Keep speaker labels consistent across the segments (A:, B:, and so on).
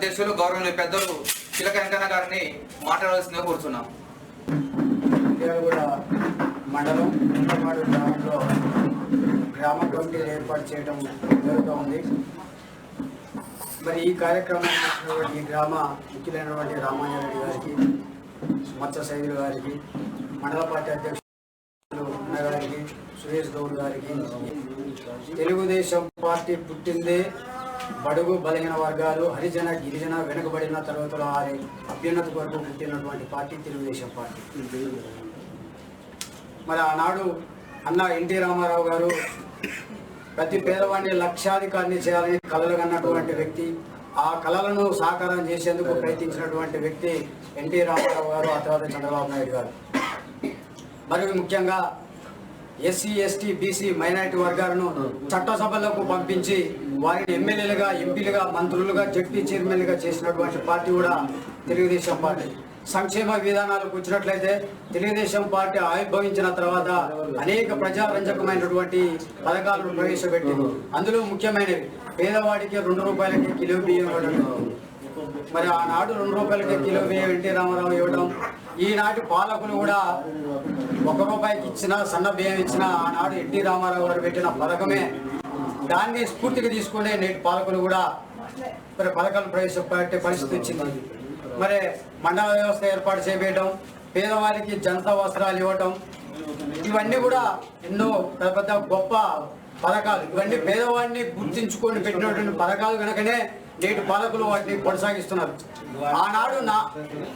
A: అధ్యక్షులు గౌరవనీయ పెద్దలు చిలక వెంకన్న గారిని మాట్లాడవలసిందిగా
B: కోరుతున్నాం మండలం ఇంటమాడు గ్రామంలో గ్రామ కమిటీలు ఏర్పాటు చేయడం జరుగుతూ ఉంది మరి ఈ కార్యక్రమం ఈ గ్రామ ముఖ్యులైనటువంటి రామాంజరెడ్డి గారికి మత్స సైదులు గారికి మండల పార్టీ అధ్యక్షులు గారికి సురేష్ గౌడ్ గారికి తెలుగుదేశం పార్టీ పుట్టిందే బడుగు బలహీన వర్గాలు హరిజన గిరిజన వెనుకబడిన తరగతుల వారి అభ్యున్నత కొరకు పుట్టినటువంటి పార్టీ తెలుగుదేశం పార్టీ. మరి ఆనాడు అన్న ఎన్టీ రామారావు గారు ప్రతి పేదవాడిని లక్షాధికారిని చేయాలని కలలు కన్నటువంటి వ్యక్తి ఆ కళలను సాకారం చేసేందుకు ప్రయత్నించినటువంటి వ్యక్తి ఎన్టీ రామారావు గారు ఆ తర్వాత చంద్రబాబు నాయుడు గారు. మరియు ముఖ్యంగా ఎస్సీ ఎస్టీ బీసీ మైనారిటీ వర్గాలను చట్టసభలకు పంపించి వారిని ఎమ్మెల్యేలుగా ఎంపీలుగా మంత్రులుగా జడ్పీ చైర్మన్లుగా చేసినటువంటి పార్టీ కూడా తెలుగుదేశం పార్టీ. సంక్షేమ విధానాలకు వచ్చినట్లయితే తెలుగుదేశం పార్టీ ఆవిర్భవించిన తర్వాత అనేక ప్రజారంజకమైనటువంటి పథకాలను ప్రవేశపెట్టింది. అందులో ముఖ్యమైనవి పేదవాడికి రెండు రూపాయలకి కిలో బియ్యం ఇవ్వడం. మరి ఆనాడు రెండు రూపాయలకి కిలో బియ్యం ఎన్టీ రామారావు ఇవ్వడం. ఈనాటి పాలకులు కూడా ఒక రూపాయికి ఇచ్చిన సన్న బియ్యం ఇచ్చిన ఆనాడు ఎన్టీ రామారావు గారు పెట్టిన పథకమే దాన్ని స్ఫూర్తిగా తీసుకునే నేటి పాలకులు కూడా మరి పథకాలు ప్రవేశపెట్టే పరిస్థితి వచ్చింది. మరి మండల వ్యవస్థ ఏర్పాటు చేయడం పేదవారికి జనతా వస్త్రాలు ఇవ్వటం ఇవన్నీ కూడా ఎన్నో పెద్ద పెద్ద గొప్ప పథకాలు. ఇవన్నీ పేదవాడిని గుర్తించుకొని పెట్టినటువంటి పథకాలు కనుకనే నేటి పాలకులు వాటిని కొనసాగిస్తున్నారు. ఆనాడు నా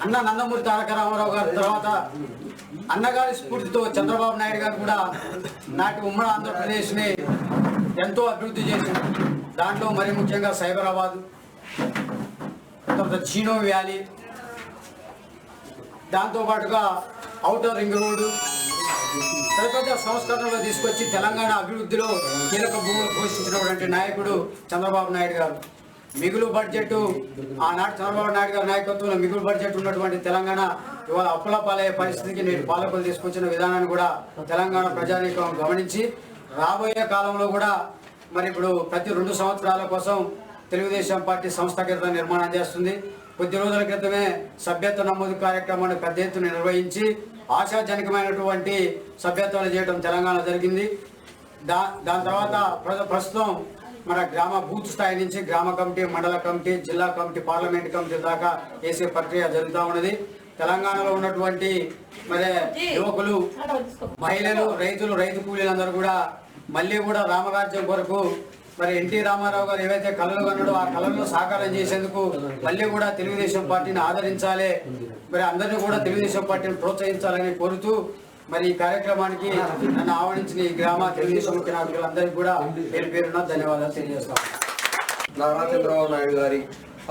B: అన్న నందమూరి తారక రామారావు గారి తర్వాత అన్నగారి స్ఫూర్తితో చంద్రబాబు నాయుడు గారు కూడా నాటి ఉమ్మడి ఆంధ్రప్రదేశ్ని ఎంతో అభివృద్ధి చేసింది. దాంట్లో మరి ముఖ్యంగా సైబరాబాద్ తర్వాత చీనో వ్యాలీ దాంతోపాటుగా ఔటర్ రింగ్ రోడ్డు పెద్ద పెద్ద సంస్కరణలు తీసుకొచ్చి తెలంగాణ అభివృద్ధిలో కీలక భూములు పోషించినటువంటి నాయకుడు చంద్రబాబు నాయుడు గారు. మిగులు బడ్జెట్ ఆనాడు చంద్రబాబు నాయుడు గారి నాయకత్వంలో మిగులు బడ్జెట్ ఉన్నటువంటి తెలంగాణ ఇవాళ అప్పుల పాలయ్యే పరిస్థితికి నేను పాలకులు తీసుకొచ్చిన విధానాన్ని కూడా తెలంగాణ ప్రజానీకం గమనించి రాబోయే కాలంలో కూడా మరి ఇప్పుడు ప్రతి రెండు సంవత్సరాల కోసం తెలుగుదేశం పార్టీ సంస్థాగత నిర్మాణం చేస్తుంది. కొద్ది రోజుల క్రితమే సభ్యత్వ నమోదు కార్యక్రమాన్ని పెద్ద ఎత్తున నిర్వహించి ఆశాజనకమైనటువంటి సభ్యత్వాలు చేయడం తెలంగాణ జరిగింది. దా దాని తర్వాత ప్రస్తుతం మన గ్రామ బూత్ స్థాయి నుంచి గ్రామ కమిటీ మండల కమిటీ జిల్లా కమిటీ పార్లమెంట్ కమిటీ దాకా వేసే ప్రక్రియ జరుగుతూ ఉన్నది. తెలంగాణలో ఉన్నటువంటి మరి యువకులు మహిళలు రైతులు రైతు కూలీలందరూ కూడా మళ్ళీ కూడా రామరాజ్యం కొరకు మరి ఎన్టీ రామారావు గారు ఏవైతే కళలు కన్నాడో ఆ కళలను సాకారం చేసేందుకు మళ్ళీ కూడా తెలుగుదేశం పార్టీని ఆదరించాలి. మరి అందరినీ కూడా తెలుగుదేశం పార్టీని ప్రోత్సహించాలని కోరుతూ మరి ఈ కార్యక్రమానికి నన్ను ఆహ్వానించిన ఈ గ్రామ తెలుగుదేశం ముఖ్య నాయకులందరికీ కూడా పేరు పేరున ధన్యవాదాలు తెలియజేస్తాం
C: నారా చంద్రబాబు నాయుడు గారి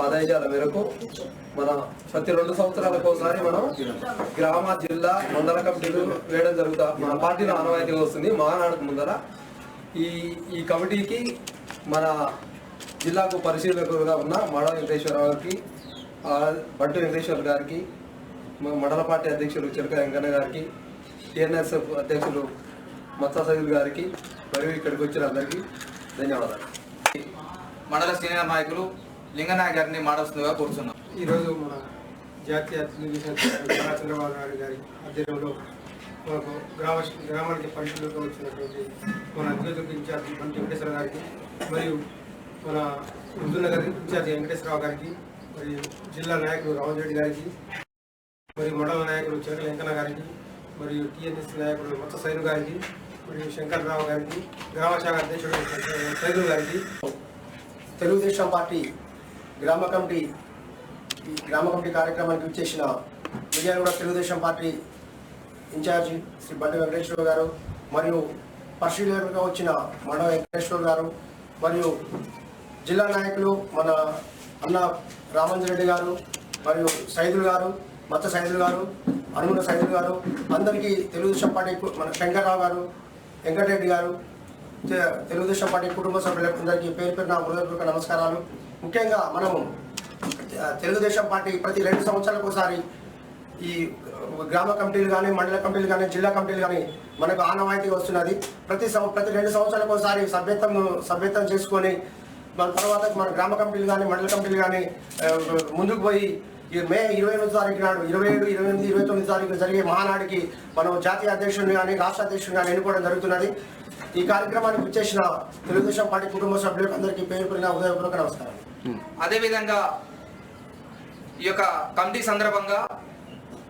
C: ఆదేశాల మేరకు మన ప్రతి రెండు సంవత్సరాలకు ఒకసారి మనం గ్రామ జిల్లా మండల కమిటీలు వేయడం జరుగుతా మన పార్టీలో ఆనవాయితీ వస్తుంది. మహానాడుకు ముందర ఈ ఈ కమిటీకి మన జిల్లాకు పరిశీలకులుగా ఉన్న మాడ వెంకటేశ్వరరావు గారికి బంటు వెంకటేశ్వర గారికి మండల పార్టీ అధ్యక్షులు చిలక వెంకన్న గారికి టిఎన్ఎస్ఎఫ్ అధ్యక్షులు మత్సా సైదుల్ గారికి మరియు ఇక్కడికి వచ్చిన అందరికీ ధన్యవాదాలు.
A: మండల సీనియర్ నాయకులు లింగనాయక్ గారిని మాట్లాడుతుందిగా కూర్చున్నాం.
D: ఈరోజు మన జాతీయ చంద్రబాబు నాయుడు గారి ఆధ్వర్యంలో మనకు గ్రామ గ్రామానికి పరిశీలనకు వచ్చినటువంటి మన అధ్యక్షుడు ఇన్ఛార్జి మంత్రి వెంకటేశ్వర గారికి మరియు మన హుజూర్నగర్ ఇన్ఛార్జి వెంకటేశ్వరరావు గారికి మరియు జిల్లా నాయకులు రామన్ రెడ్డి గారికి మరియు మండల నాయకులు చిలకల వెంకన్న గారికి మరియు టీఎన్ఎస్ నాయకుడు మొత్త సైను గారికి మరియు శంకర్రావు గారికి గ్రామ శాఖ అధ్యక్షుడు సైదు గారికి
E: తెలుగుదేశం పార్టీ గ్రామ కమిటీ ఈ గ్రామ కమిటీ కార్యక్రమానికి విచ్చేసిన మిర్యాలగూడ తెలుగుదేశం పార్టీ ఇన్ఛార్జి శ్రీ బండి వెంకటేశ్వర గారు మరియు పరిశీలకులుగా వచ్చిన మండ వెంకటేశ్వర గారు మరియు జిల్లా నాయకులు మన అన్న రామంజన్ రెడ్డి గారు మరియు సైదులు గారు మత్త సైదులు గారు అనుగుణ సైదులు గారు అందరికీ తెలుగుదేశం పార్టీ మన శంకర్రావు గారు వెంకటరెడ్డి గారు తె- తెలుగుదేశం పార్టీ కుటుంబ సభ్యులందరికీ పేరు పేరున హృదయపూర్వక నమస్కారాలు. ముఖ్యంగా మనము తెలుగుదేశం పార్టీ ప్రతి రెండు సంవత్సరాలకు ఒకసారి ఈ గ్రామ కమిటీలు కానీ మండల కమిటీలు కానీ జిల్లా కమిటీలు కానీ మనకు ఆనవాయితీగా వస్తున్నది. ప్రతి ప్రతి రెండు సంవత్సరాలకు ఒకసారి సభ్యత్వం సభ్యత్వం చేసుకొని మన తర్వాత మన గ్రామ కమిటీలు కానీ మండల కమిటీలు కానీ ముందుకు పోయి మే ఇరవై ఎనిమిది తారీఖు నాడు ఇరవై ఏడు ఇరవై ఎనిమిది ఇరవై తొమ్మిది తారీఖు జరిగే మహానాడికి మనం జాతీయ అధ్యక్షుడిని కానీ రాష్ట్ర అధ్యక్షుడిని కానీ ఎన్నుకోవడం జరుగుతున్నది. ఈ కార్యక్రమానికి వచ్చేసిన తెలుగుదేశం పార్టీ కుటుంబ సభ్యులకు అందరికీ పేరు పేరున ఉదయపూర్వక నమస్కారం
A: అదేవిధంగా ఈ యొక్క కమిటీ సందర్భంగా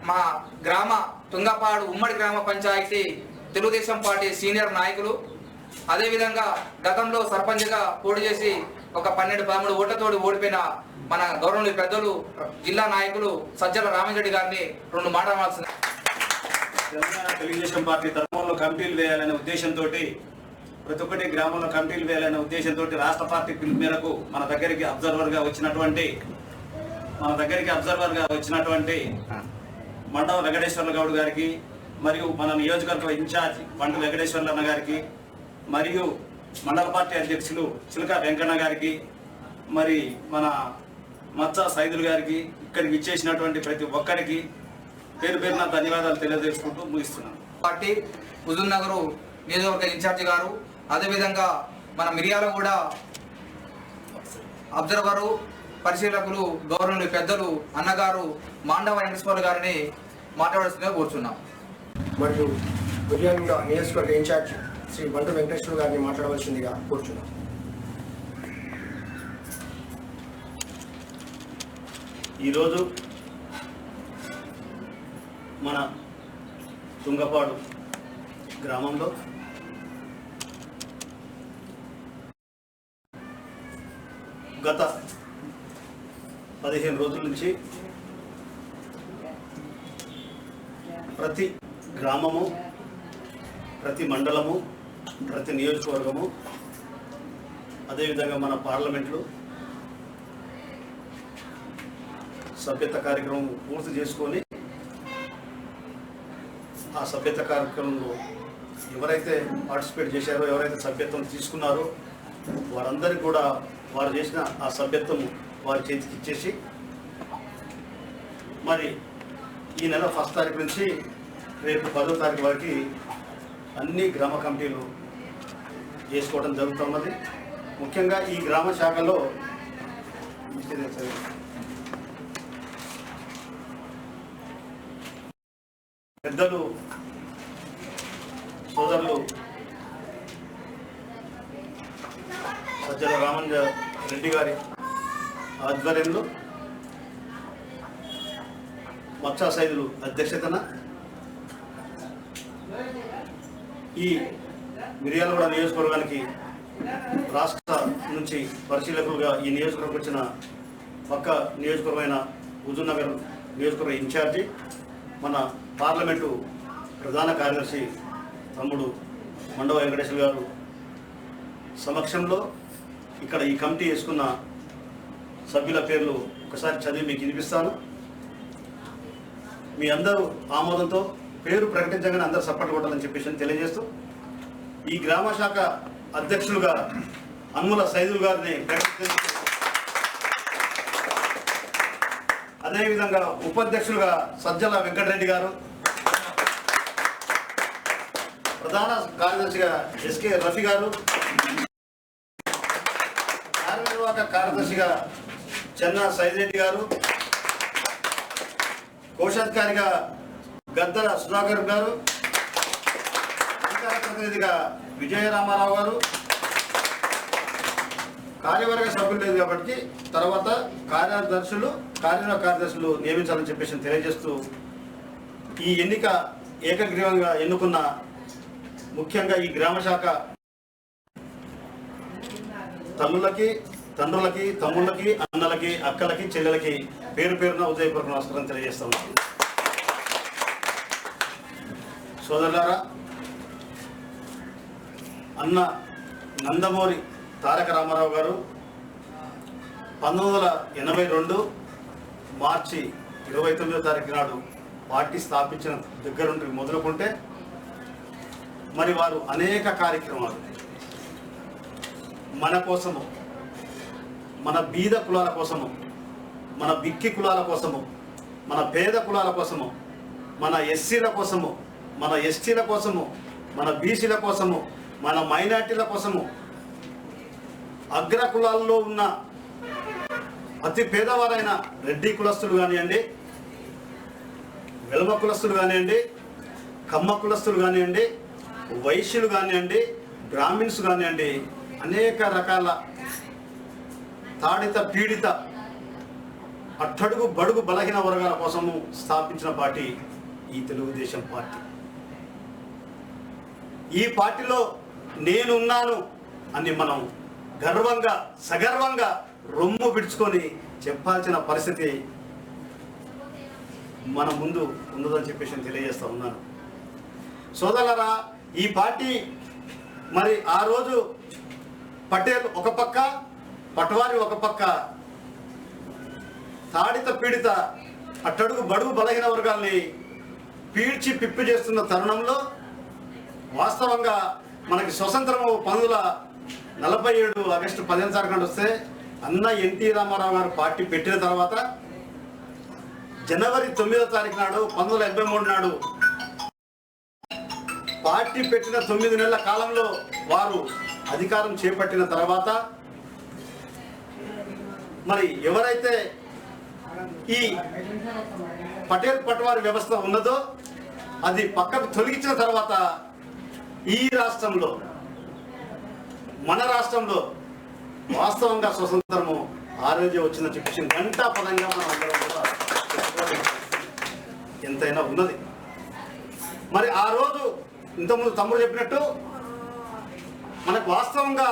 A: మా గ్రామ తుంగపాడు ఉమ్మడి గ్రామ పంచాయతీ తెలుగుదేశం పార్టీ సీనియర్ నాయకులు. అదేవిధంగా గతంలో సర్పంచ్గా పోటీ చేసి ఒక పన్నెండు పదమూడు ఓట్లతోటి ఓడిపోయిన మన గౌరవ పెద్దలు జిల్లా నాయకులు సజ్జల రామరెడ్డి గారిని రెండు మాట్లాడాల్సింది
F: తెలంగాణ తెలుగుదేశం పార్టీ ధర్మంలో కమిటీలు వేయాలనే ఉద్దేశంతో ప్రతి ఒక్కటి గ్రామంలో కమిటీలు వేయాలనే ఉద్దేశంతో రాష్ట్ర పార్టీ పిలుపు మేరకు మన దగ్గరికి అబ్జర్వర్గా వచ్చినటువంటి మన దగ్గరికి అబ్జర్వర్గా వచ్చినటువంటి మండవ వెంకటేశ్వర్ల గౌడ్ గారికి మరియు మన నియోజకవర్గ ఇన్ఛార్జ్ పండు వెంకటేశ్వర్ల అన్న గారికి మరియు మండల పార్టీ అధ్యక్షులు చిలక వెంకన్న గారికి మరి మన మచ్చ సైదులు గారికి ఇక్కడికి ఇచ్చేసినటువంటి ప్రతి ఒక్కరికి పేరు పేరున ధన్యవాదాలు తెలియజేసుకుంటూ ముగిస్తున్నాను.
A: పార్టీ హుజూర్ నగర్ నియోజకవర్గ ఇన్ఛార్జి గారు అదేవిధంగా మన మిరియాల కూడా అబ్జర్వరు పరిశీలకులు గౌరవనీయులు పెద్దలు అన్నగారు మాండవ వెంకటేశ్వర గారిని మాట్లాడాల్సిందిగా కూర్చున్నాం.
E: మరియు మిర్యాలగూడ నియోజకవర్గ ఇన్ఛార్జ్ శ్రీ బంటు వెంకటేశ్వర గారిని మాట్లాడవలసిందిగా కూర్చున్నాం.
F: ఈరోజు మన తుంగపాడు గ్రామంలో గత పదిహేను రోజుల నుంచి ప్రతి గ్రామము ప్రతి మండలము ప్రతి నియోజకవర్గము అదేవిధంగా మన పార్లమెంట్లు సభ్యత కార్యక్రమం పూర్తి చేసుకొని ఆ సభ్యత కార్యక్రమంలో ఎవరైతే పార్టిసిపేట్ చేశారో ఎవరైతే సభ్యత్వం తీసుకున్నారో వారందరికీ కూడా వారు చేసిన ఆ సభ్యత్వం వారి చేతికి ఇచ్చేసి మరి ఈ నెల ఫస్ట్ తారీఖు నుంచి రేపు పదో తారీఖు వరకు అన్ని గ్రామ కమిటీలు చేసుకోవడం జరుగుతున్నది ముఖ్యంగా ఈ గ్రామ శాఖలో పెద్దలు సోదరులు సజ్జల రామంజ రెడ్డి గారి ఆధ్వర్యంలో మత్స్య సైదులు అధ్యక్షతన ఈ మిర్యాలగూడ నియోజకవర్గానికి రాష్ట్ర నుంచి పరిశీలకులుగా ఈ నియోజకవర్గం వచ్చిన పక్క నియోజకవర్గమైన హుజూర్నగర్ నియోజకవర్గ ఇన్ఛార్జి మన పార్లమెంటు ప్రధాన కార్యదర్శి తమ్ముడు మండవ వెంకటేశ్వర గారు సమక్షంలో ఇక్కడ ఈ కమిటీ వేసుకున్న సభ్యుల పేర్లు ఒకసారి చదివి మీకు వినిపిస్తాను. మీ అందరూ ఆమోదంతో పేరు ప్రకటించగానే అందరు సపోర్ట్ కొట్టాలని చెప్పేసి తెలియజేస్తూ ఈ గ్రామ శాఖ అధ్యక్షులుగా అన్ముల సైదుల్ గారిని అదేవిధంగా ఉపాధ్యక్షులుగా సజ్జల వెంకటరెడ్డి గారు ప్రధాన కార్యదర్శిగా ఎస్కే రఫీ గారు కార్యనిర్వాహక కార్యదర్శిగా చెన్న సైదిరెడ్డి గారు కోశాధికారిగా గద్దల సుధాకర్ గారు అధికార ప్రతినిధిగా విజయరామారావు గారు కార్యవర్గ సభ్యులు లేదు కాబట్టి తర్వాత కార్యదర్శులు కార్యనిర్వాహక కార్యదర్శులు నియమించాలని చెప్పేసి తెలియజేస్తూ ఈ ఎన్నిక ఏకగ్రీవంగా ఎన్నుకున్న ముఖ్యంగా ఈ గ్రామ శాఖ తల్లులకి తండ్రులకి తమ్ముళ్ళకి అన్నలకి అక్కలకి చెల్లెలకి పేరు పేరున ఉదయపూర్వక నమస్కారం తెలియజేస్తాం సోదరులారా అన్న నందమూరి తారక రామారావు గారు పంతొమ్మిది వందల ఎనభై రెండు మార్చి ఇరవై తొమ్మిదో తారీఖు నాడు పార్టీ స్థాపించిన దగ్గర నుండి మొదలుకుంటే మరి వారు అనేక కార్యక్రమాలు మన కోసము మన బీద కులాల కోసము మన బిక్కి కులాల కోసము మన పేద కులాల కోసము మన ఎస్సీల కోసము మన ఎస్టీల కోసము మన బీసీల కోసము మన మైనార్టీల కోసము అగ్ర కులాల్లో ఉన్న అతి పేదవారైన రెడ్డి కులస్తులు కానివ్వండి వెలమ కులస్తులు కానివ్వండి కమ్మ కులస్తులు కానివ్వండి వైశ్యులు కానివ్వండి బ్రాహ్మిన్స్ కానివ్వండి అనేక రకాల తాడిత పీడిత అట్టడుగు బడుగు బలహీన వర్గాల కోసము స్థాపించిన పార్టీ ఈ తెలుగుదేశం పార్టీ. ఈ పార్టీలో నేనున్నాను అని మనం గర్వంగా సగర్వంగా రొమ్ము విడుచుకొని చెప్పాల్సిన పరిస్థితి మన ముందు ఉన్నదని చెప్పేసి నేను తెలియజేస్తా ఉన్నాను. సోదరులరా ఈ పార్టీ మరి ఆ రోజు పటేల్ ఒక పక్క పట్వారి ఒక పక్క తాడిత పీడిత అట్టడుగు బడుగు బలహీన వర్గాల్ని పీడ్చి పిప్పి చేస్తున్న తరుణంలో వాస్తవంగా మనకి స్వతంత్రము పనుల నలభై ఏడు ఆగస్టు పదిహేను తారీఖు వస్తే అన్న ఎన్టీ రామారావు గారు పార్టీ పెట్టిన తర్వాత జనవరి తొమ్మిదో తారీఖు నాడు పంతొమ్మిది వందల ఎనభై మూడు నాడు పార్టీ పెట్టిన తొమ్మిది నెలల కాలంలో వారు అధికారం చేపట్టిన తర్వాత మరి ఎవరైతే ఈ పటేల్ పట్వారి వ్యవస్థ ఉన్నదో అది పక్కకు తొలగించిన తర్వాత ఈ రాష్ట్రంలో మన రాష్ట్రంలో వాస్తవంగా స్వతంత్రము ఆ రోజే వచ్చిందని చెప్పేసి గంటా పదంగా మనం అందరం కూడా ఎంతైనా ఉన్నది. మరి ఆ రోజు ఇంతకుముందు తమ్ముడు చెప్పినట్టు మనకు వాస్తవంగా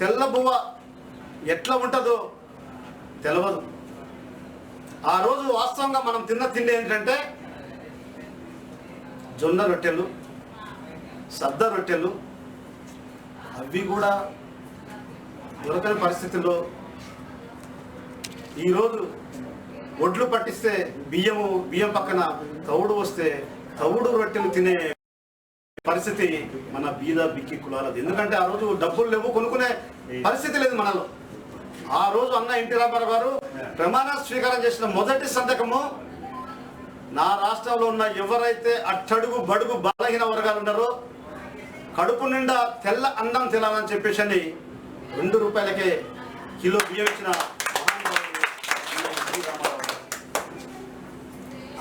F: తెల్ల బువ్వ ఎట్లా ఉంటుందో తెలియదు ఆ రోజు వాస్తవంగా మనం తిన్న తిండి ఏంటంటే జొన్న రొట్టెలు సద్ద రొట్టెలు అవి కూడా దొరకని పరిస్థితుల్లో ఈరోజు ఒడ్లు పట్టిస్తే బియ్యము బియ్యం పక్కన తవుడు వస్తే తవుడు రొట్టెలు తినే పరిస్థితి మన బీద బిక్కి కులాలది ఎందుకంటే ఆ రోజు డబ్బులు లేవు కొనుక్కునే పరిస్థితి లేదు మనలో. ఆ రోజు అన్న ఎన్టీ రామారావు గారు ప్రమాణ స్వీకారం చేసిన మొదటి సంతకము నా రాష్ట్రంలో ఉన్న ఎవరైతే అట్టడుగు బడుగు బలహీన వర్గాలు ఉన్నారో కడుపు నిండా తెల్ల అన్నం తినాలని చెప్పేసి అని రెండు రూపాయలకే కిలో బియ్యం ఇచ్చిన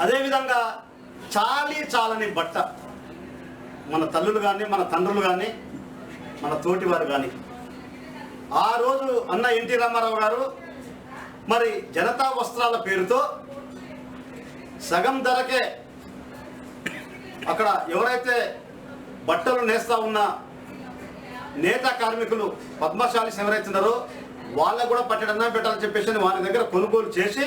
F: అదేవిధంగా చాలి చాలని బట్ట మన తల్లులు కానీ మన తండ్రులు కానీ మన తోటివారు కానీ ఆ రోజు అన్న ఎన్టీ రామారావు గారు మరి జనతా వస్త్రాల పేరుతో సగం ధరకే అక్కడ ఎవరైతే బట్టలు నేస్తా ఉన్న నేత కార్మికులు పద్మశాలిస్ ఎవరైతున్నారో వాళ్ళకు కూడా పట్టడన్నా పెట్టాలని చెప్పేసి వారి దగ్గర కొనుగోలు చేసి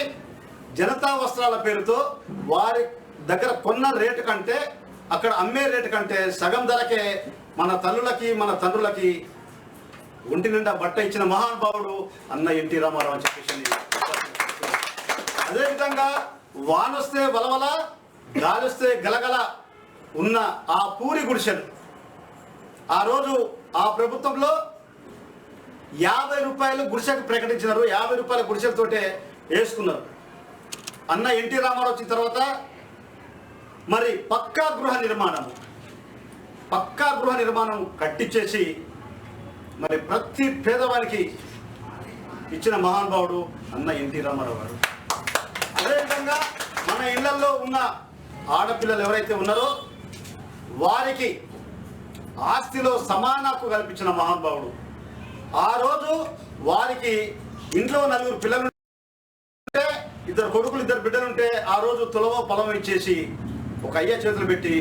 F: జనతా వస్త్రాల పేరుతో వారి దగ్గర కొన్న రేటు కంటే అక్కడ అమ్మే రేటు కంటే సగం ధరకే మన తల్లులకి మన తండ్రులకి ఒంటి నిండా బట్ట ఇచ్చిన మహానుభావుడు అన్న ఎన్టీ రామారావు అని చెప్పేసి అదేవిధంగా వానొస్తే వలవల గాలిస్తే గలగల ఉన్న ఆ పూరి గుడిసెలు. ఆ రోజు ఆ ప్రభుత్వంలో యాభై రూపాయలు గుడిసెకు ప్రకటించినారు. యాభై రూపాయల గుడిసెలతోటే వేసుకున్నారు. అన్న ఎన్టీ రామారావు వచ్చిన తర్వాత మరి పక్కా గృహ నిర్మాణం పక్కా గృహ నిర్మాణం కట్టించేసి మరి ప్రతి పేదవానికి ఇచ్చిన మహానుభావుడు అన్న ఎన్టీ రామారావు గారు. అదేవిధంగా మన ఇళ్ళలో ఉన్న ఆడపిల్లలు ఎవరైతే ఉన్నారో వారికి ఆస్తిలో సమాన హక్కు కల్పించిన మహానుభావుడు. ఆ రోజు వారికి ఇంట్లో నలుగురు పిల్లలు ఉంటే ఇద్దరు కొడుకులు ఇద్దరు బిడ్డలు ఉంటే ఆ రోజు తులవో పొలం ఇచ్చేసి ఒక అయ్య చేతులు పెట్టి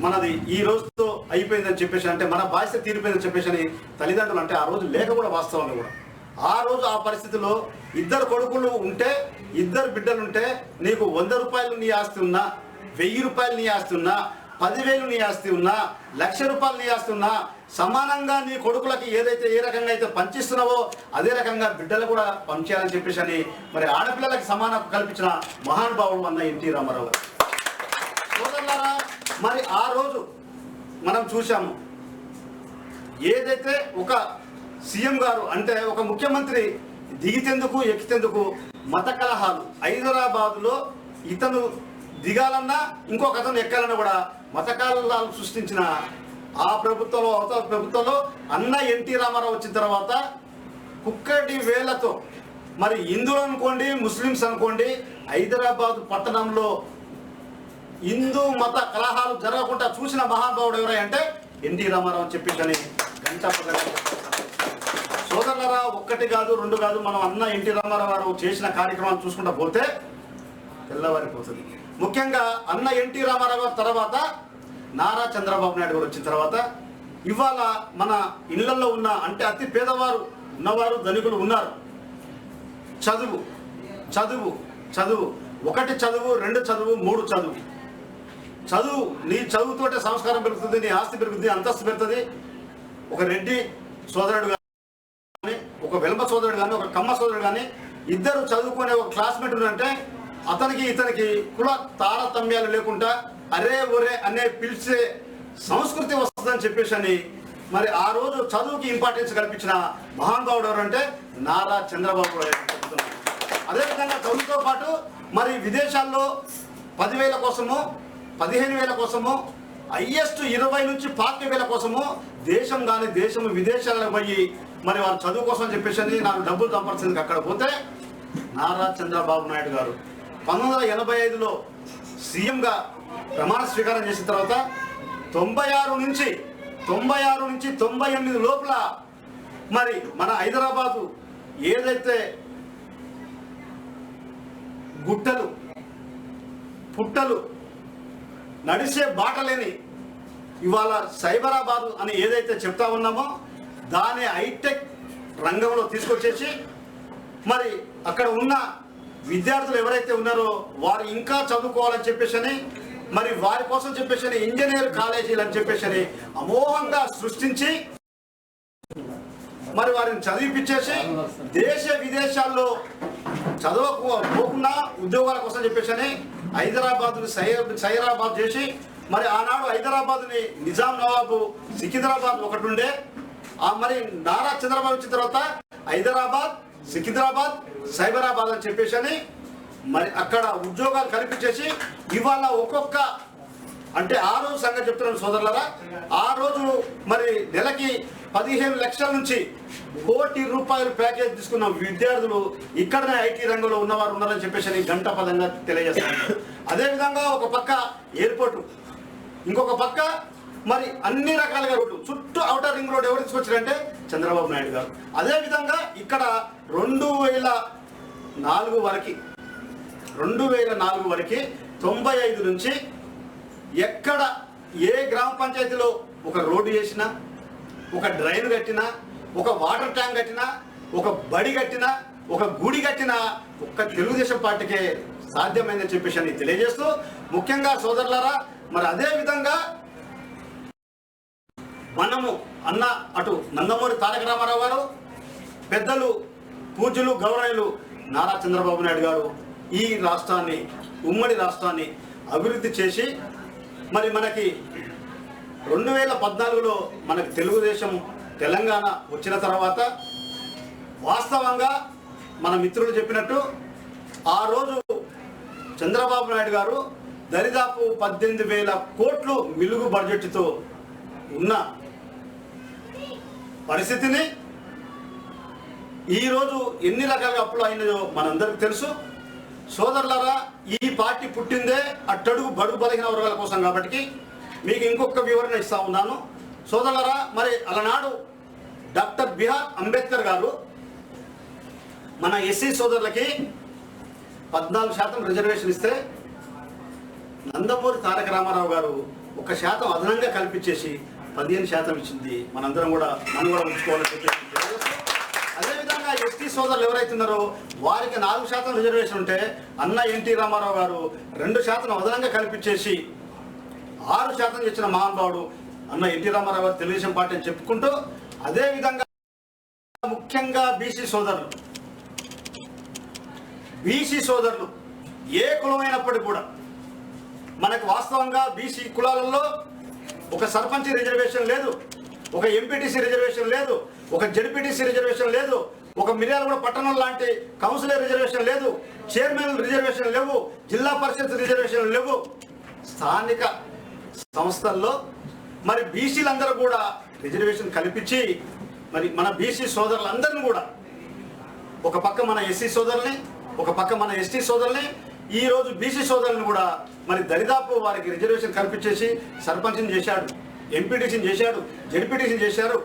F: మనది ఈ రోజుతో అయిపోయిందని చెప్పేసి అంటే మన బాధ్యత తీరిపోయిందని చెప్పేసి అని తల్లిదండ్రులు అంటే ఆ రోజు లేక కూడా వాస్తవంలో కూడా. ఆ రోజు ఆ పరిస్థితిలో ఇద్దరు కొడుకులు ఉంటే ఇద్దరు బిడ్డలుంటే నీకు వంద రూపాయలు నీ ఆస్తి ఉన్నా వెయ్యి రూపాయలు నీ ఆస్తి ఉన్నా పదివేలు నీ ఆస్తి ఉన్నా లక్ష రూపాయలు నీ ఆస్తి ఉన్నా సమానంగా నీ కొడుకులకి ఏదైతే ఏ రకంగా అయితే పంచిస్తున్నావో అదే రకంగా బిడ్డలు కూడా పంచేయాలని చెప్పేసి అని మరి ఆడపిల్లలకి సమాన కల్పించిన మహానుభావుడు అన్న ఎన్టీ రామారావు సోదరులారా మరి ఆ రోజు మనం చూశాము ఏదైతే ఒక సీఎం గారు అంటే ఒక ముఖ్యమంత్రి దిగితేందుకు ఎక్కితేందుకు మత కలహాలు హైదరాబాదులో ఇతను దిగాలన్నా ఇంకొక అతను ఎక్కాలన్నా కూడా మతకాలాలు సృష్టించిన ఆ ప్రభుత్వంలో అవతల ప్రభుత్వంలో అన్న ఎన్టీ రామారావు వచ్చిన తర్వాత కుక్కటి వేలతో మరి హిందువులు అనుకోండి ముస్లిమ్స్ అనుకోండి హైదరాబాద్ పట్టణంలో హిందూ మత కలహాలు జరగకుండా చూసిన మహానుభావుడు ఎవరై అంటే ఎన్టీ రామారావు అని చెప్పేసి గంట సోదరులరా ఒక్కటి కాదు రెండు కాదు మనం అన్న ఎన్టీ రామారావు గారు చేసిన కార్యక్రమాలు చూసుకుంటా పోతే తెల్లవారిపోతుంది ముఖ్యంగా అన్న ఎన్టీ రామారావు గారి తర్వాత నారా చంద్రబాబు నాయుడు గారు వచ్చిన తర్వాత ఇవాళ మన ఇళ్ళలో ఉన్న అంటే అతి పేదవారు ఉన్నవారు ధనికులు ఉన్నారు. చదువు చదువు చదువు. ఒకటి చదువు రెండు చదువు మూడు చదువు. చదువు నీ చదువుతోటే సంస్కారం పెరుగుతుంది నీ ఆస్తి పెరుగుతుంది అంతస్తు పెరుగుతుంది. ఒక రెడ్డి సోదరుడు కానీ ఒక వెల్మ సోదరుడు కానీ ఒక కమ్మ సోదరుడు కానీ ఇద్దరు చదువుకునే ఒక క్లాస్మేట్ ఉన్నంటే అతనికి ఇతనికి కుల తారతమ్యాలు లేకుండా అరే ఒరే అనే పిలిచే సంస్కృతి వస్తుందని చెప్పేసి అని మరి ఆ రోజు చదువుకి ఇంపార్టెన్స్ కల్పించిన మహానుభావుడు అంటే నారా చంద్రబాబు నాయుడు అదేవిధంగా చదువుతో పాటు మరి విదేశాల్లో పదివేల కోసము పదిహేను వేల కోసము హయ్యెస్ట్ ఇరవై నుంచి పాతిక వేల కోసము దేశం కానీ దేశం విదేశాలకు పోయి మరి వారు చదువు కోసం చెప్పేసి అని నాకు డబ్బులు సంపాదించింది అక్కడ పోతే నారా చంద్రబాబు నాయుడు గారు పంతొమ్మిది వందల ఎనభై ఐదులో సీఎంగా ప్రమాణ స్వీకారం చేసిన తర్వాత తొంభై ఆరు నుంచి తొంభై ఆరు నుంచి తొంభై ఎనిమిది లోపల మరి మన హైదరాబాదు ఏదైతే గుట్టలు పుట్టలు నడిసే బాట లేని ఇవాళ సైబరాబాద్ అని ఏదైతే చెప్తా ఉన్నామో దాని హైటెక్ రంగంలో తీసుకొచ్చేసి మరి అక్కడ ఉన్న విద్యార్థులు ఎవరైతే ఉన్నారో వారు ఇంకా చదువుకోవాలని చెప్పేసి అని మరి వారి కోసం చెప్పేసి అని ఇంజనీర్ కాలేజీలు అని చెప్పేసి అని సృష్టించి మరి వారిని చదివిపించేసి దేశ విదేశాల్లో చదవకు పోకుండా ఉద్యోగాల కోసం చెప్పేసి అని సై సైరాబాద్ చేసి మరి ఆనాడు హైదరాబాద్ని నిజాం నవాబు సికింద్రాబాద్ ఒకటి ఉండే ఆ మరి నారా చంద్రబాబు వచ్చిన తర్వాత హైదరాబాద్ సికింద్రాబాద్ సైబరాబాద్ అని చెప్పేసి మరి అక్కడ ఉద్యోగాలు కల్పించేసి ఇవాళ ఒక్కొక్క అంటే ఆ రోజు సంగతి చెప్తున్నాను సోదరులరా ఆ రోజు మరి నెలకి పదిహేను లక్షల నుంచి కోటి రూపాయలు ప్యాకేజ్ తీసుకున్న విద్యార్థులు ఇక్కడనే ఐటీ రంగంలో ఉన్నవారు ఉన్నారని చెప్పేసి అని గంట పదంగా తెలియజేస్తాను. అదేవిధంగా ఒక పక్క ఎయిర్పోర్టు ఇంకొక పక్క మరి అన్ని రకాలుగా రోడ్లు చుట్టూ అవుటర్ రింగ్ రోడ్ ఎవరు తీసుకొచ్చారంటే చంద్రబాబు నాయుడు గారు. అదేవిధంగా ఇక్కడ రెండు వేల నాలుగు వరకు రెండు వేల నాలుగు వరకు తొంభై ఐదు నుంచి ఎక్కడ ఏ గ్రామ పంచాయతీలో ఒక రోడ్డు చేసినా ఒక డ్రైన్ కట్టినా ఒక వాటర్ ట్యాంక్ కట్టినా ఒక బడి కట్టినా ఒక గుడి కట్టినా ఒక్క తెలుగుదేశం పార్టీకే సాధ్యమైందని చెప్పేసి అని తెలియజేస్తూ ముఖ్యంగా సోదరులారా మరి అదే విధంగా మనము అన్న అటు నందమూరి తారక రామారావు గారు పెద్దలు పూజలు గౌరవులు నారా చంద్రబాబు నాయుడు గారు ఈ రాష్ట్రాన్ని ఉమ్మడి రాష్ట్రాన్ని అభివృద్ధి చేసి మరి మనకి రెండు వేల పద్నాలుగులో మనకి తెలుగుదేశం తెలంగాణ వచ్చిన తర్వాత వాస్తవంగా మన మిత్రులు చెప్పినట్టు ఆ రోజు చంద్రబాబు నాయుడు గారు దరిదాపు పద్దెనిమిది వేల కోట్లు మిలుగు బడ్జెట్తో ఉన్న పరిస్థితిని ఈరోజు ఎన్ని రకాలుగా అప్పులు అయినాయో మనందరికీ తెలుసు. సోదరులరా ఈ పార్టీ పుట్టిందే అట్టడుగు బడుగు బలహీన వర్గాల కోసం కాబట్టి మీకు ఇంకొక వివరణ ఇస్తా ఉన్నాను. సోదరులరా మరి అలనాడు డాక్టర్ బిహార్ అంబేద్కర్ గారు మన ఎస్సీ సోదరులకి పద్నాలుగు శాతం రిజర్వేషన్ ఇస్తే నందమూరి తారక రామారావు గారు ఒక శాతం అదనంగా కల్పించేసి పదిహేను శాతం ఇచ్చింది. మనందరం కూడా మనం కూడా ఉంచుకోవాలని చెప్పి ఎస్టీ సోదరులు ఎవరైతే ఉన్నారో వారికి నాలుగు శాతం రిజర్వేషన్ ఉంటే అన్న ఎన్టీ రామారావు గారు రెండు శాతం అదనంగా కల్పించేసి ఆరు శాతం ఇచ్చిన మహానుభావుడు అన్న ఎన్టీ రామారావు గారు తెలుగుదేశం పార్టీ అని చెప్పుకుంటూ అదేవిధంగా ముఖ్యంగా బీసీ సోదరులు. బీసీ సోదరులు ఏ కులమైనప్పటికీ కూడా మనకు వాస్తవంగా బీసీ కులాలలో ఒక సర్పంచ్ రిజర్వేషన్ లేదు ఒక ఎంపీటీసీ రిజర్వేషన్ లేదు ఒక జడ్పీటీసీ రిజర్వేషన్ లేదు ఒక మిర్యాలగూడ పట్టణం లాంటి కౌన్సిలర్ రిజర్వేషన్ లేదు చైర్మన్ రిజర్వేషన్ లేవు జిల్లా పరిషత్ రిజర్వేషన్ లేవు. స్థానిక సంస్థల్లో మరి బీసీలందరూ కూడా రిజర్వేషన్ కల్పించి మరి మన బీసీ సోదరులందరినీ కూడా ఒక పక్క మన ఎస్సీ సోదరుల్ని ఒక పక్క మన ఎస్టీ సోదరుల్ని ఈ రోజు బీసీ సోదరులను కూడా మరి దరిదాపు వారికి రిజర్వేషన్ కల్పించేసి సర్పంచ్ని చేశాడు ఎంపీటీసీని చేశాడు జడ్పీటీసీని చేశారు.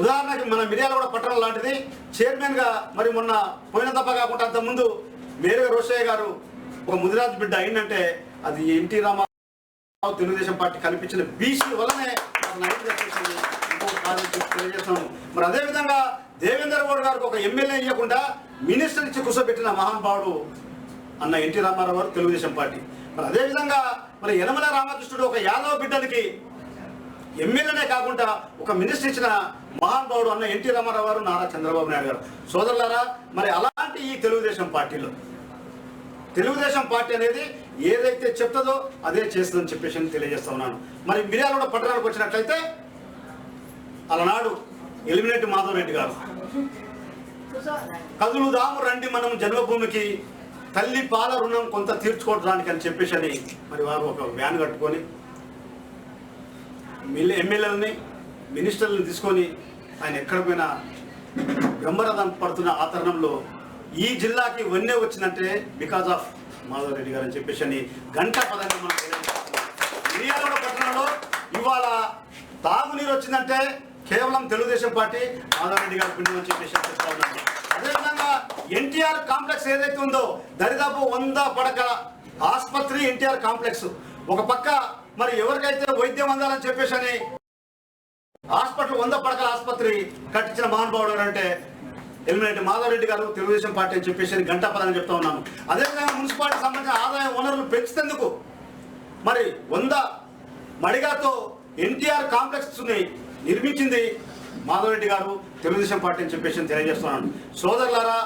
F: ఉదాహరణకి మన మిర్యాలగూడ పట్టణం లాంటిది. చైర్మన్గా మరి మొన్న పోయిన తప్ప కాకుండా అంతకుముందు మేరుగా రోషయ్య గారు ఒక ముదిరాజు బిడ్డ అయిందంటే అది N T Rama Rao Telugu Desam Party కల్పించిన బీసీ వల్లనే తెలియజేస్తున్నాము మరి అదేవిధంగా దేవేందర్ గౌడ్ గారికి ఒక ఎమ్మెల్యే ఇవ్వకుండా మినిస్టర్ ఇచ్చి కూర్చోబెట్టిన మహానుభావుడు అన్న ఎన్టీ రామారావు గారు తెలుగుదేశం పార్టీ. మరి అదేవిధంగా మరి యనమల రామకృష్ణుడు ఒక యాదవ బిడ్డలకి ఎమ్మెల్యేనే కాకుండా ఒక మినిస్టర్ ఇచ్చిన మహానుభావుడు అన్న ఎన్టీ రామారావు గారు నారా చంద్రబాబు నాయుడు గారు. సోదరులారా మరి అలాంటి ఈ తెలుగుదేశం పార్టీలో తెలుగుదేశం పార్టీ అనేది ఏదైతే చెప్తుందో అదే చేస్తుందని చెప్పేసి నేను తెలియజేస్తా ఉన్నాను. మరి మిర్యాలగూడ పట్టణానికి వచ్చినట్లయితే అలనాడు ఎలిమినేట్ మాధవ్ రెడ్డి గారు. కదులుదాము రండి మనం జన్మభూమికి తల్లి పాల రుణం కొంత తీర్చుకోవడానికి అని చెప్పేసి అని మరి వారు ఒక వ్యాన్ కట్టుకొని ఎమ్మెల్యేలని మినిస్టర్లను తీసుకొని ఆయన ఎక్కడ పోయినా బ్రహ్మరథం పడుతున్న ఆ తరుణంలో ఈ జిల్లాకి వన్నే వచ్చిందంటే బికాజ్ ఆఫ్ మాధవ్ రెడ్డి గారు అని చెప్పేసి అని గంట పదంగా మనం మిర్యాలగూడ పట్టణంలో ఇవాళ తాగునీరు వచ్చిందంటే కేవలం తెలుగుదేశం పార్టీ మాధవ్ రెడ్డి గారి పిండి అని చెప్పేసి చెప్తా ఉన్నాను అదేవిధంగా ఎన్టీఆర్ కాంప్లెక్స్ ఏదైతే ఉందో దరిదాపు వంద పడక ఆసుపత్రి ఎన్టీఆర్ కాంప్లెక్స్. ఒక పక్క మరి ఎవరికైతే వైద్యం అందాలని చెప్పేసి అని హాస్పిటల్ వంద పడకల ఆసుపత్రి కట్టించిన మహానుభావుడు అంటే ఎలిమినేట్ మాధవరెడ్డి గారు తెలుగుదేశం పార్టీ అని చెప్పేసి నేను గంటా పదాన్ని చెప్తా ఉన్నాను. అదేవిధంగా మున్సిపాలిటీ సంబంధించిన ఆదాయ వనరులు పెంచేందుకు మరి వంద మడిగాతో ఎన్టీఆర్ కాంప్లెక్స్ని నిర్మించింది మాధవరెడ్డి గారు తెలుగుదేశం పార్టీ అని చెప్పేసి తెలియజేస్తున్నాను. సోదరులారా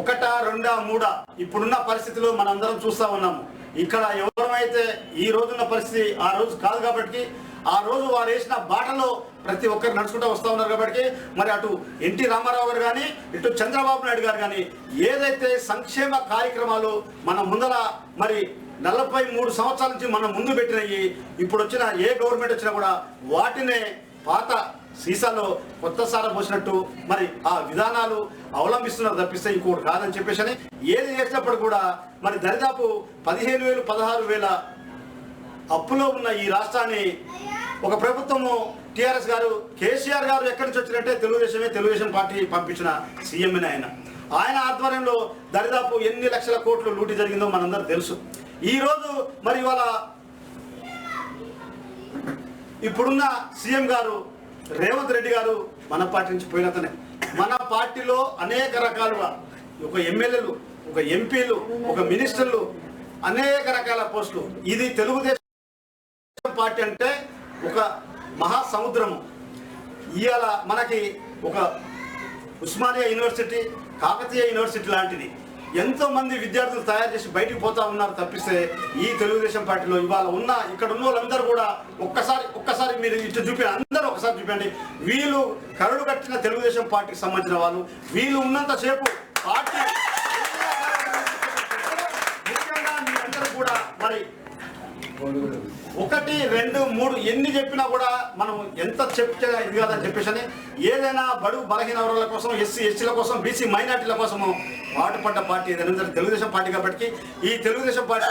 F: ఒకటా రెండా మూడా ఇప్పుడున్న పరిస్థితిలో మనందరం చూస్తా ఉన్నాము. ఇక్కడ ఎవరైతే ఈ రోజున్న పరిస్థితి ఆ రోజు కాదు కాబట్టి ఆ రోజు వారు వేసిన బాటలో ప్రతి ఒక్కరు నడుచుకుంటూ వస్తూ ఉన్నారు కాబట్టి మరి అటు ఎన్టీ రామారావు గారు కానీ ఇటు చంద్రబాబు నాయుడు గారు కానీ ఏదైతే సంక్షేమ కార్యక్రమాలు మన ముందర మరి నలభై మూడు సంవత్సరాల నుంచి మనం ముందు పెట్టినవి ఇప్పుడు వచ్చిన ఏ గవర్నమెంట్ వచ్చినా కూడా వాటినే పాత సీసాలో కొత్త సార పోసినట్టు మరి ఆ విధానాలు అవలంబిస్తున్నారు తప్పిస్తే ఇంకోటి కాదని చెప్పేసి అని ఏది చేసినప్పుడు కూడా మరి దరిదాపు పదిహేను వేలు పదహారు వేల అప్పులో ఉన్న ఈ రాష్ట్రాన్ని ఒక ప్రభుత్వము టిఆర్ఎస్ గారు కేసీఆర్ గారు ఎక్కడి నుంచి వచ్చినట్టే తెలుగుదేశమే తెలుగుదేశం పార్టీ పంపించిన సీఎంని ఆయన. ఆయన ఆధ్వర్యంలో దరిదాపు ఎన్ని లక్షల కోట్లు లూటి జరిగిందో మనందరూ తెలుసు. ఈ రోజు మరి ఇవాళ ఇప్పుడున్న సీఎం గారు రేవంత్ రెడ్డి గారు మన పార్టీ నుంచి పోయినతనే మన పార్టీలో అనేక రకాలుగా ఒక ఎమ్మెల్యేలు ఒక ఎంపీలు ఒక మినిస్టర్లు అనేక రకాల పోస్టులు. ఇది తెలుగుదేశం పార్టీ అంటే ఒక మహాసముద్రము. ఇవాళ మనకి ఒక ఉస్మానియా యూనివర్సిటీ కాకతీయ యూనివర్సిటీ లాంటిది. ఎంతో మంది విద్యార్థులు తయారు చేసి బయటికి పోతా ఉన్నారు తప్పిస్తే ఈ తెలుగుదేశం పార్టీలో ఇవాళ ఉన్న ఇక్కడ ఉన్న వాళ్ళందరూ కూడా ఒక్కసారి ఒక్కసారి మీరు ఇటు చూపి అందరూ ఒకసారి చూపండి. వీళ్ళు కరుడు కట్టిన తెలుగుదేశం పార్టీకి సంబంధించిన వాళ్ళు వీళ్ళు ఉన్నంత సేపు పార్టీ ముఖ్యంగా మీరందరూ కూడా మరి ఒకటి రెండు మూడు ఎన్ని చెప్పినా కూడా మనం ఎంత చెప్తే ఇది కాదని చెప్పేసి అని ఏదైనా బడుగు బలహీన వర్గాల కోసం ఎస్సీ ఎస్టీల కోసం బీసీ మైనార్టీల కోసము పాటుపడ్డ పార్టీ ఏదైనా తెలుగుదేశం పార్టీ కాబట్టి ఈ తెలుగుదేశం పార్టీ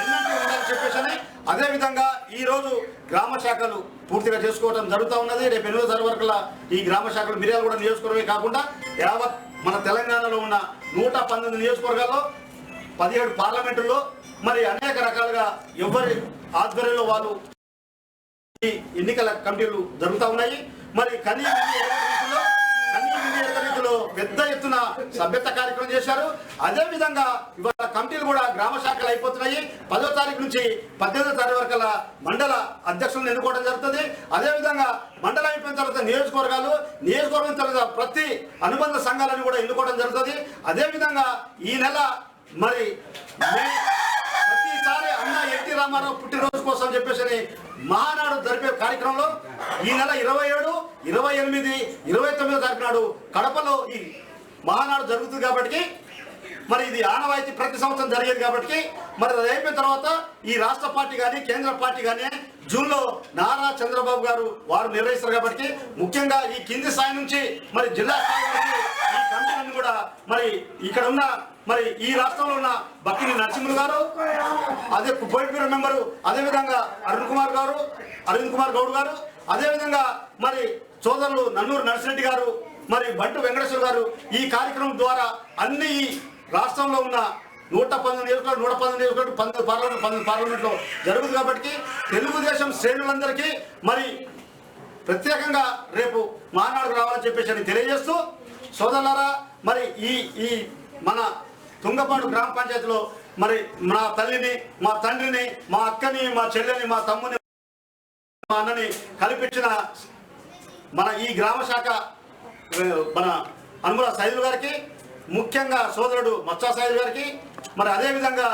F: ఉండాలని చెప్పేసి అని అదేవిధంగా ఈ రోజు గ్రామ శాఖలు పూర్తిగా చేసుకోవడం జరుగుతూ ఉన్నది. రేపు ఎనిమిదో తరగతి వరకులా ఈ గ్రామ శాఖలు మిర్యాలు కూడా నియోజకవర్గమే కాకుండా యావత్ మన తెలంగాణలో ఉన్న నూట పంతొమ్మిది నియోజకవర్గాల్లో పదిహేడు పార్లమెంటుల్లో మరి అనేక రకాలుగా ఎవరి ఆధ్వర్యంలో వాళ్ళు ఈ ఎన్నికల కమిటీలు జరుగుతూ ఉన్నాయి. మరి కనీ రీతిలో పెద్ద ఎత్తున సభ్యత కార్యక్రమం చేశారు. అదే విధంగా ఇవాళ కమిటీలు కూడా గ్రామ శాఖలు అయిపోతున్నాయి. పదో తారీఖు నుంచి పద్దెనిమిదో తారీఖు వరకు మండల అధ్యక్షులను ఎన్నుకోవడం జరుగుతుంది. అదే విధంగా మండలం అయిపోయిన తర్వాత నియోజకవర్గాలు నియోజకవర్గం తర్వాత ప్రతి అనుబంధ సంఘాలను కూడా ఎన్నుకోవడం జరుగుతుంది. అదే విధంగా ఈ నెల మరి మే ప్రతిసారి అన్న ఎన్టీ రామారావు పుట్టినరోజు కోసం చెప్పేసి మహానాడు జరిపే కార్యక్రమంలో ఈ నెల ఇరవై ఏడు ఇరవై ఎనిమిది ఇరవై తొమ్మిదో తారీఖు నాడు కడపలో ఈ మహానాడు జరుగుతుంది కాబట్టి మరి ఇది ఆనవాయితీ ప్రతి సంవత్సరం జరిగేది కాబట్టి మరి అది అయిపోయిన తర్వాత ఈ రాష్ట్ర పార్టీ కానీ కేంద్ర పార్టీ కానీ జూన్లో నారా చంద్రబాబు గారు వారు నిర్వహిస్తారు కాబట్టి ముఖ్యంగా ఈ కింది స్థాయి నుంచి మరి జిల్లా స్థాయి వరకు ఈ కమిటీలను కూడా ఇక్కడ ఉన్న మరి ఈ రాష్ట్రంలో ఉన్న బక్కిని నరసింహులు గారు అదే బోర్డు బ్యూరో మెంబరు అదేవిధంగా అరుణ్ కుమార్ గారు అరవింద్ కుమార్ గౌడ్ గారు అదేవిధంగా మరి సోదరులు నన్నూరు నర్సిరెడ్డి గారు మరి బంటు వెంకటేశ్వర గారు ఈ కార్యక్రమం ద్వారా అన్ని రాష్ట్రంలో ఉన్న నూట పంతొమ్మిది నియోజకవర్గం నూట పంతొమ్మిది నియోజకవర్గం పంతొమ్మిది పార్లమెంట్ పంతొమ్మిది పార్లమెంట్లో జరుగుతుంది కాబట్టి తెలుగుదేశం శ్రేణులందరికీ మరి ప్రత్యేకంగా రేపు మానాడుకు రావాలని చెప్పేసి అని తెలియజేస్తూ సోదరులారా మరి ఈ ఈ మన తుంగపాడు గ్రామ పంచాయతీలో మరి మా తల్లిని మా తండ్రిని మా అక్కని మా చెల్లెని మా తమ్ముని మా అన్నని కల్పించిన మన ఈ గ్రామ శాఖ మన అనుమల సైదులు గారికి ముఖ్యంగా సోదరుడు మచ్చా సైదు గారికి మరి అదేవిధంగా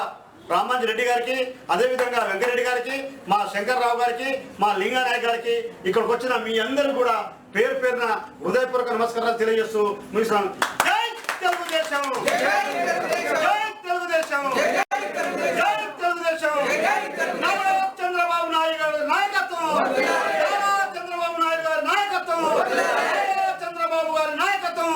F: రామాంజి రెడ్డి గారికి అదేవిధంగా వెంకరెడ్డి గారికి మా శంకర్రావు గారికి మా లింగానాయక్ గారికి ఇక్కడికి వచ్చిన మీ అందరూ కూడా పేరు పేరున హృదయపూర్వక నమస్కారాలు తెలియజేస్తూ ముగిస్తాను జై తెలుగుదేశం! తెలుగుదేశం చంద్రబాబు నాయుడు గారు నాయకత్వం. చంద్రబాబు నాయుడు గారు నాయకత్వం. చంద్రబాబు గారి నాయకత్వం.